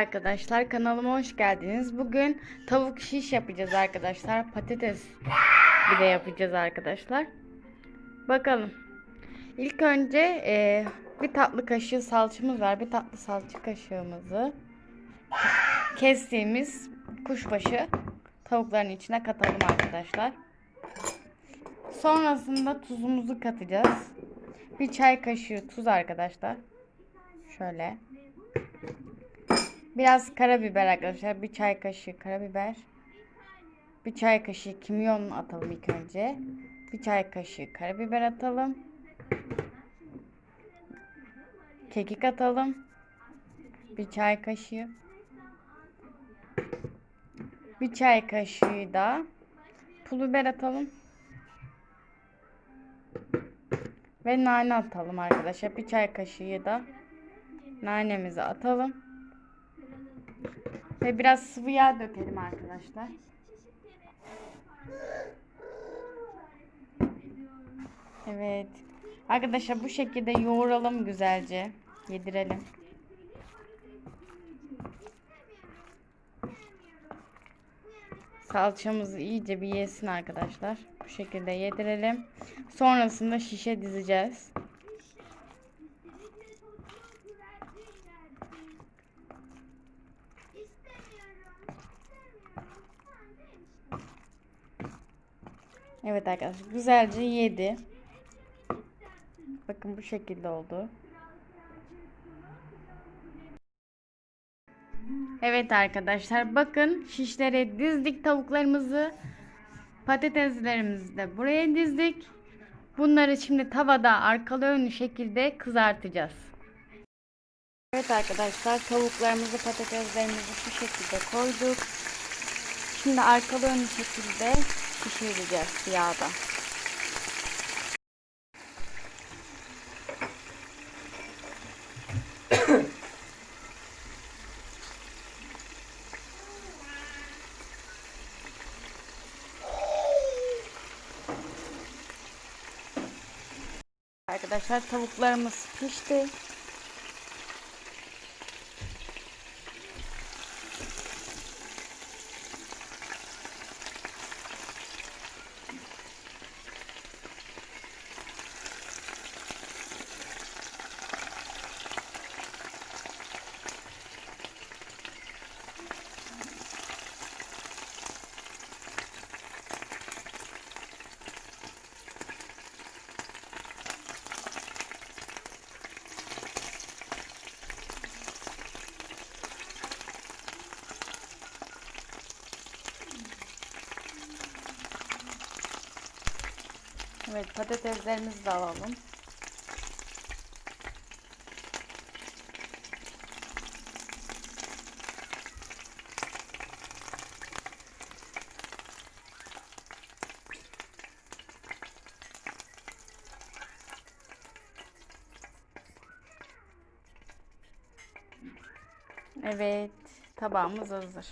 Arkadaşlar kanalıma hoş geldiniz. Bugün tavuk şiş yapacağız arkadaşlar. Patates bir de yapacağız arkadaşlar. Bakalım. İlk önce e, bir tatlı kaşığı salçamız var. Bir tatlı salça kaşığımızı kestiğimiz kuşbaşı tavukların içine katalım arkadaşlar. Sonrasında tuzumuzu katacağız. Bir çay kaşığı tuz arkadaşlar. Şöyle. Biraz karabiber arkadaşlar. Bir çay kaşığı karabiber. Bir çay kaşığı kimyon atalım ilk önce. Bir çay kaşığı karabiber atalım. Kekik atalım. Bir çay kaşığı. Bir çay kaşığı da pul biber atalım. Ve nane atalım arkadaşlar. Bir çay kaşığı da nanemizi atalım. Ve biraz sıvı yağ dökelim arkadaşlar. Evet. Arkadaşlar bu şekilde yoğuralım güzelce. Yedirelim. Salçamızı iyice bir yesin arkadaşlar. Bu şekilde yedirelim. Sonrasında şişe dizeceğiz. Evet arkadaşlar güzelce yedi. Bakın bu şekilde oldu. Evet arkadaşlar bakın şişlere dizdik tavuklarımızı. Patateslerimizi de buraya dizdik. Bunları şimdi tavada arkalı önlü şekilde kızartacağız. Evet arkadaşlar tavuklarımızı patateslerimizi şu şekilde koyduk. Şimdi arkalı önlü şekilde pişireceğiz yağda. Arkadaşlar tavuklarımız pişti. Evet patateslerimizi de alalım. Evet tabağımız hazır.